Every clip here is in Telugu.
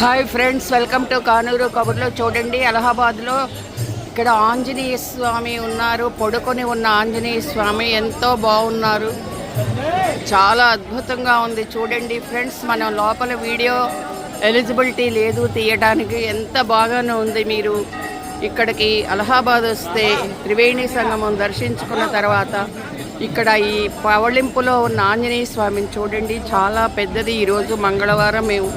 Hi friends welcome to Kanuru కబుర్లో. చూడండి అలహాబాద్లో ఇక్కడ ఆంజనేయ స్వామి ఉన్నారు. పడుకొని ఉన్న ఆంజనేయ స్వామి ఎంతో బాగున్నారు. చాలా అద్భుతంగా ఉంది. చూడండి ఫ్రెండ్స్ మనం లోపల వీడియో ఎలిజిబిలిటీ లేదు తీయడానికి. ఎంత బాగానే ఉంది మీరు. ఇక్కడికి అలహాబాద్ వస్తే త్రివేణి సంగమం దర్శించుకున్న తర్వాత ఇక్కడ ఈ పవళింపులో ఉన్న ఆంజనేయ స్వామిని చూడండి. చాలా పెద్దది. ఈరోజు మంగళవారం మేము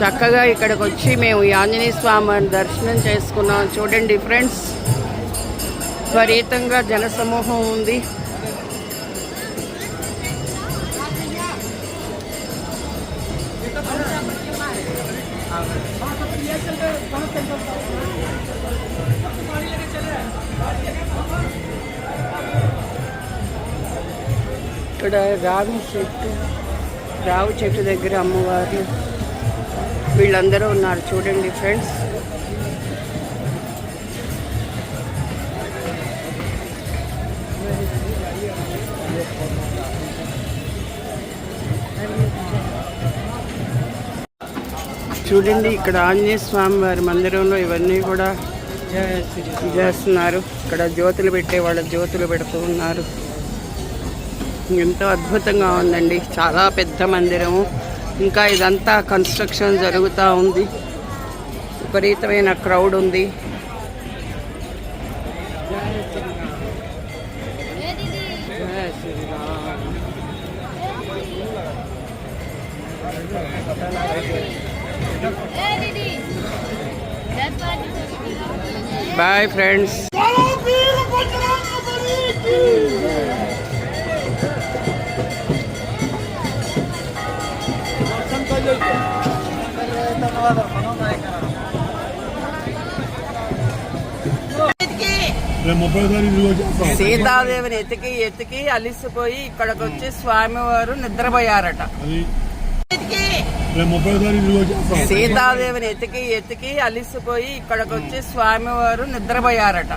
చక్కగా ఇక్కడికి వచ్చి మేము ఈ ఆంజనేయ స్వామిని దర్శనం చేసుకున్నాం. చూడండి ఫ్రెండ్స్ విపరీతంగా జనసమూహం ఉంది. ఇక్కడ రావి చెట్టు రావి చెట్టు దగ్గర అమ్మవారు. వీళ్ళందరూ ఉన్నారు చూడండి ఫ్రెండ్స్. చూడండి ఇక్కడ ఆంజనేయ స్వామి వారి మందిరంలో ఇవన్నీ కూడా చేస్తున్నారు. ఇక్కడ జ్యోతులు పెట్టే వాళ్ళ జ్యోతులు పెడుతూ ఉన్నారు. ఎంతో అద్భుతంగా ఉందండి. చాలా పెద్ద మందిరము. ఇంకా ఇదంతా కన్స్ట్రక్షన్ జరుగుతూ ఉంది. విపరీతమైన క్రౌడ్ ఉంది. బాయ్ ఫ్రెండ్స్ సీతాదేవిని ఎతికి ఎతికి అలిసిపోయి ఇక్కడికి వచ్చి స్వామివారు నిద్రపోయారట. సీతాదేవిని ఎతికి ఎతికి అలిసిపోయి ఇక్కడికి వచ్చి స్వామివారు నిద్రపోయారట.